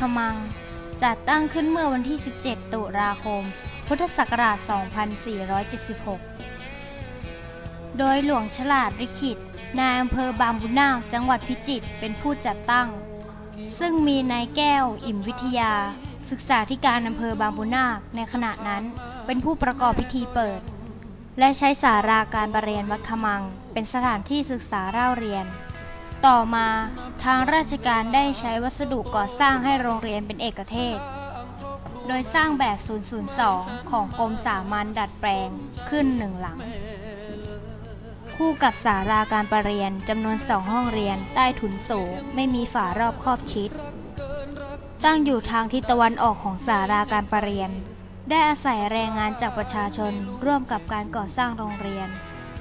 ขมัง จัดตั้งขึ้นเมื่อวันที่ 17 ตุลาคม พุทธศักราช 2476 โดยหลวงฉลาดริขิตนายอำเภอบางบุญนาคจังหวัดพิจิตรเป็นผู้จัดตั้ง ซึ่งมีนายแก้ว อิ่มวิทยา ศึกษาธิการอำเภอบางบุญนาคในขณะนั้นเป็นผู้ประกอบพิธีเปิด และใช้สาราการประเรียนวัดขมัง เป็นสถานที่ศึกษาเล่าเรียน ต่อมาทางราชการได้ใช้วัสดุก่อสร้างให้โรงเรียนเป็นเอกเทศ โดยสร้างแบบ 002 ของกรมสามัญดัดแปลงขึ้นหนึ่งหลัง คู่กับสาราการประเรียนจำนวนสองห้องเรียนใต้ถุนสูงไม่มีฝารอบครอบชิด ตั้งอยู่ทางทิศตะวันออกของสาราการประเรียน ได้อาศัยแรงงานจากประชาชนร่วมกับการก่อสร้างโรงเรียน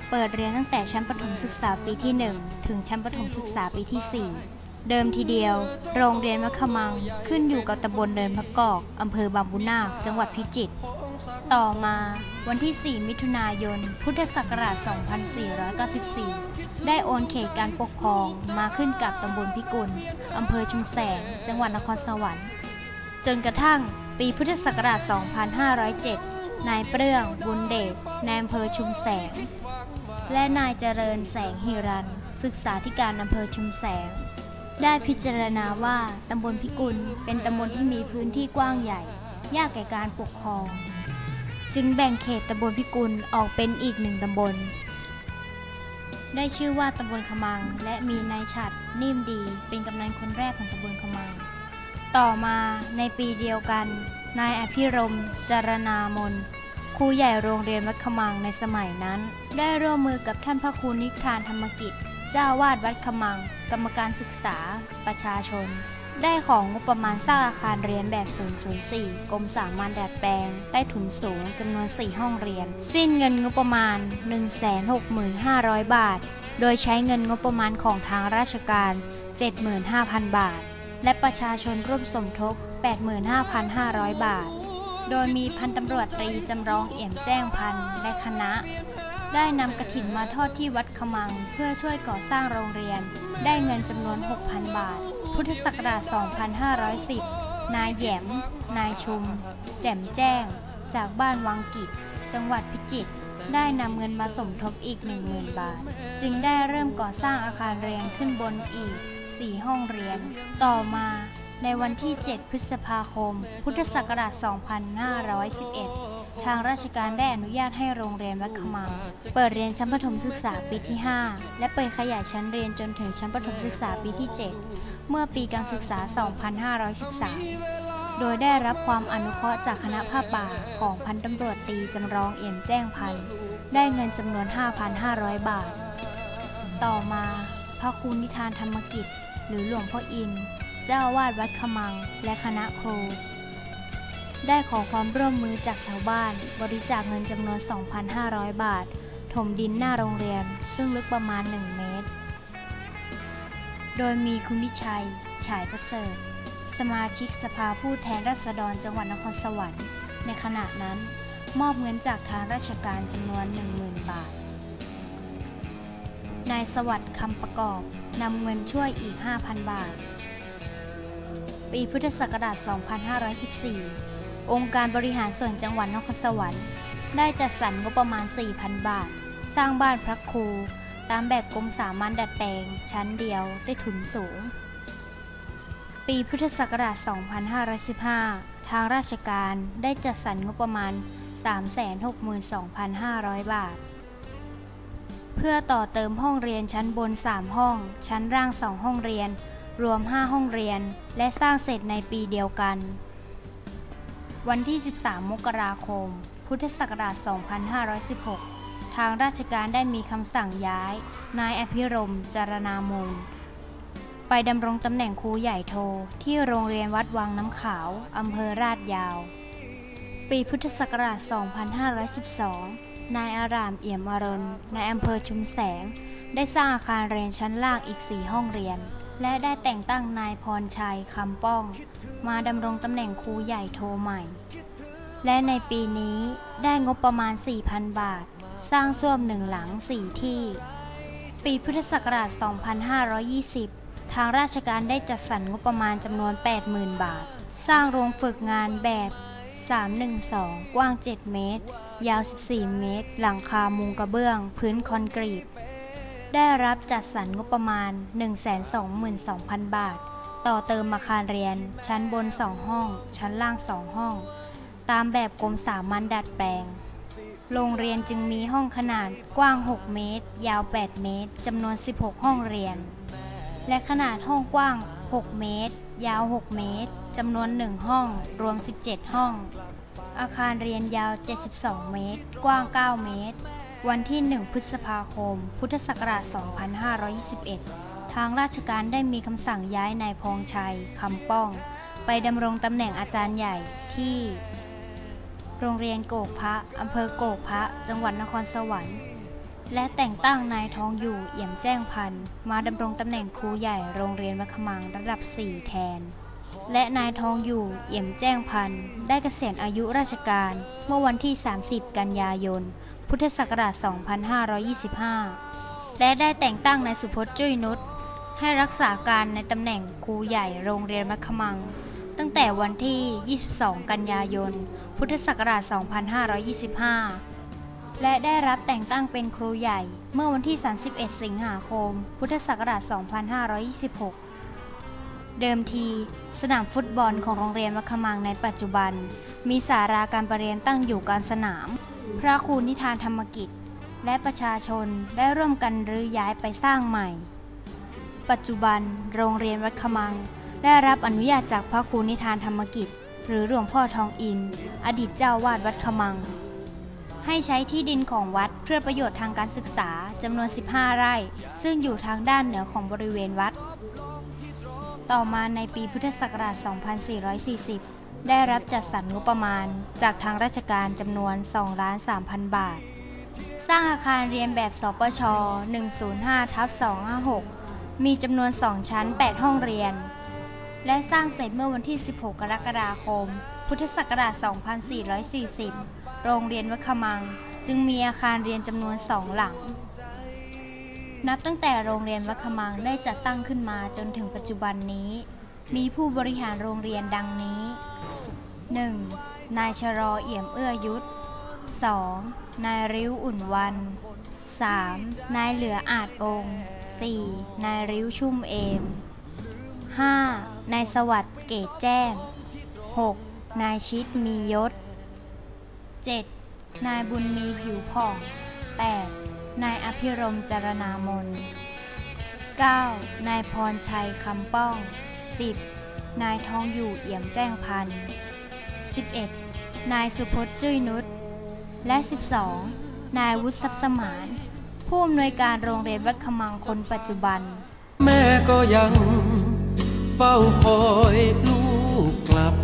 เปิดเรียนตั้งแต่ชั้นประถมศึกษาปีที่ 1 ถึงชั้นประถมศึกษาปีที่ 4 เดิมทีเดียว โรงเรียนมัคคมังขึ้นอยู่กับตำบลเนินพะกอกอำเภอบางบุนาคจังหวัดพิจิตร ต่อมาวันที่ 4 มิถุนายน พุทธศักราช 2494 ได้โอนเขตการปกครองมาขึ้นกับตำบลพิกุลอำเภอชุมแสง จังหวัดนครสวรรค์ จนกระทั่งปีพุทธศักราช 2507 นายเปรื่องบุญเดชนายอำเภอชุมแสง และนายเจริญแสงหิรัน ศึกษาธิการอำเภอชุมแสง ได้พิจารณาว่าตำบลพิกุลเป็นตำบลที่มีพื้นที่กว้างใหญ่ ยากแก่การปกครอง จึงแบ่งเขตตำบลพิกุลออกเป็นอีกหนึ่งตำบล ได้ชื่อว่าตำบลขมัง และมีนายฉัดนิ่มดีเป็นกำนันคนแรกของตำบลขมัง ต่อมาในปีเดียวกัน นายอภิรมจารณามน ครูใหญ่โรงเรียนวัดขมังในสมัยนั้น ได้ร่วมมือกับท่านพระครูนิทานธรรมกิจ เจ้าวาดวัดขมัง กรรมการศึกษา ประชาชน ได้ของงบประมาณสร้างอาคารเรียนแบบ 004 กรมสามัญดัดแปลง ใต้ถุนสูงจำนวน 4 ห้องเรียน สิ้นเงินงบประมาณ 165,000 บาท โดยใช้เงินงบประมาณของทางราชการ 75,000 บาท และประชาชนร่วมสมทบ 85,500 บาท โดยมีพันตำรวจตรีจำลองเอี่ยมแจ้งพันและคณะ ได้นำกระถินมาทอดที่วัดขมัง เพื่อช่วยก่อสร้างโรงเรียน ได้เงินจำนวน 6,000 บาท พุทธศักราช 2510 นายแยม นายชุม แจ่มแจ้ง จากบ้านวังกิจ จังหวัดพิจิตรได้นำเงินมาสมทบอีก 10,000 บาท จึงได้เริ่มก่อสร้างอาคารเรียนขึ้นบนอีก 4 ห้องเรียน ต่อมา ในวันที่ 7 พฤษภาคม พุทธศักราช 2511 ทางราชการได้อนุญาตให้โรงเรียนวัดขมัง เปิดเรียนชั้นประถมศึกษาปีที่ 5 และเปิดขยายชั้นเรียนจนถึงชั้นประถมศึกษาปีที่ 7 เมื่อปีการศึกษา 2513 โดยได้รับความอนุเคราะห์จากคณะผ้าป่าของพันตำรวจตีจำลองเอี่ยมแจ้งพันได้เงินจำนวน 5,500 บาท ต่อมาพระครูนิทานธรรมกิจ หรือหลวงพ่ออิน เจ้าอาวาดวัดขมังและคณะครู ได้ขอความร่วมมือจากชาวบ้าน บริจาคเงินจำนวน 2,500 บาท ถมดินหน้าโรงเรียน ซึ่งลึกประมาณ 1 เมตร โดยมีคุณวิชัย ฉายประเสริฐ สมาชิกสภาผู้แทนราษฎรจังหวัดนครสวรรค์ ในขณะนั้น มอบเงินจากทางราชการจำนวน 10,000 บาทนายสวัสดิ์คำประกอบ นำเงินช่วยอีก 5,000 บาท ปีพุทธศักราช 2514 องค์การบริหารส่วนจังหวัดนครสวรรค์ ได้จัดสรรงบประมาณ 4,000 บาท สร้างบ้านพระครู ตามแบบกรมสามัญดัดแปลง ชั้นเดียวได้ถุนสูง ปีพุทธศักราช 2515 ทางราชการได้จัดสรรงบประมาณ 362,500 บาท เพื่อต่อเติมห้องเรียนชั้นบน 3 ห้อง ชั้นล่าง 2 ห้องเรียน รวม 5 ห้องเรียน และสร้างเสร็จในปีเดียวกัน วันที่ 13 มกราคม พุทธศักราช 2516 ทางราชการได้มีคำสั่งย้าย นายอภิรมจารณามนไปดำรงตำแหน่งครูใหญ่โท ที่โรงเรียนวัดวังน้ำขาวอำเภอราดยาว ปีพุทธศักราช 2512 นายอารามเอี่ยมอรนในอำเภอชุมแสง ได้สร้างอาคารเรียนชั้นล่างอีก 4 ห้องเรียน และได้แต่งตั้งนายพรชัยคำป้อง มาดำรงตำแหน่งครูใหญ่โทใหม่ และในปีนี้ได้งบประมาณ 4,000 บาท สร้างส้วมหนึ่งหลัง4ที่ ปีพุทธศักราช 2520 ทางราชการได้จัดสรรงบประมาณจำนวน 80,000 บาท สร้างโรงฝึกงานแบบ 312 กว้าง 7 เมตร ยาว 14 เมตร หลังคามุงกระเบื้อง พื้นคอนกรีต ได้รับจัดสรรงบประมาณ 122,000 บาท ต่อเติมอาคารเรียน ชั้นบน 2 ห้อง ชั้นล่าง 2 ห้อง ตามแบบกรมสามัญดัดแปลง โรงเรียนจึงมีห้องขนาดกว้าง 6 เมตร ยาว 8 เมตร จำนวน 16 ห้องเรียน และขนาดห้องกว้าง 6 เมตร ยาว 6 เมตร จำนวน 1 ห้อง รวม 17 ห้อง อาคารเรียนยาว 72 เมตร กว้าง 9 เมตร วันที่ 1 พฤษภาคม พุทธศักราช 2521 ทางราชการได้มีคำสั่งย้ายนายพองชัยคำป้อง ไปดำรงตำแหน่งอาจารย์ใหญ่ที่ โรงเรียนโกกพระอำเภอโกกพระ จังหวัดนครสวรรค์ และแต่งตั้งนายทองอยู่เอี่ยมแจ้งพันธ์มาดำรงตำแหน่งครูใหญ่โรงเรียนมัคมังระดับ 4 แทนและนายทองอยู่เอี่ยมแจ้งพันธ์ได้เกษียณอายุราชการเมื่อวันที่ 30 กันยายน พุทธศักราช 2525 และได้แต่งตั้งนายสุพจน์จุ้ยนุชให้รักษาการในตำแหน่งครูใหญ่โรงเรียนมัคมัง ตั้งแต่วันที่ 22 กันยายน พุทธศักราช 2525 และได้รับแต่งตั้งเป็นครูใหญ่เมื่อวันที่ 31 สิงหาคม พุทธศักราช 2526 เดิมที สนามฟุตบอลของโรงเรียนมัคมังในปัจจุบัน มีสาราการประเรียนตั้งอยู่กลางสนาม พระครูนิทานธรรมกิจ และประชาชนได้ร่วมกันรื้อย้ายไปสร้างใหม่ ปัจจุบันโรงเรียนวัดขมัง ได้รับอนุญาตจากพระครูนิทานธรรมกิจ หรือหลวงพ่อทองอิน อดีตเจ้าวาดวัดขมัง ให้ใช้ที่ดินของวัดเพื่อประโยชน์ทางการศึกษาจำนวน 15 ไร่ ซึ่งอยู่ทางด้านเหนือของบริเวณวัด ต่อมาในปีพุทธศักราช 2440 ได้รับจัดสรรงบประมาณ จากทางราชการจำนวน 2 ล้าน 3,000 บาท สร้างอาคารเรียนแบบสปช 105ทับ256 มีจำนวน 2 ชั้น 8 ห้องเรียน และสร้างเสร็จเมื่อวันที่ 16 กรกฎาคม พุทธศักราช 2440 โรงเรียนวัดขมัง จึงมีอาคารเรียนจำนวน 2 หลัง นับตั้งแต่โรงเรียนวัดขมังได้จัดตั้งขึ้นมาจนถึงปัจจุบันนี้ มีผู้บริหารโรงเรียนดังนี้ 1. นายชรอเอี่ยมเอื้อยุทธ 2. นายริ้วอุ่นวัน 3. นายเหลืออาจองค์ 4. นายริ้วชุ่มเอม 5. นายสวัสดิ์เกตแจ้ง 6. นายชิดมียศ 7. นายบุญมีผิวผ่อง 8. นายอภิรมจารณามน 9. นายพรชัยคำป้อง 10. นายทองอยู่เอี่ยมแจ้งพันธ์ 11. นายสุพจน์จุ้ยนุช และ 12. นายวุฒิทรัพย์สมาน ผู้อำนวยการโรงเรียนวัดขมังคนปัจจุบัน แม่ก็ยังเฝ้าคอยลูกกลับ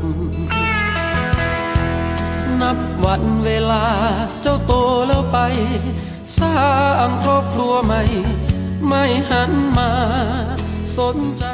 นับวันเวลาเจ้าโตแล้วไป สร้างครอบครัวใหม่ ไม่หันมาสนใจ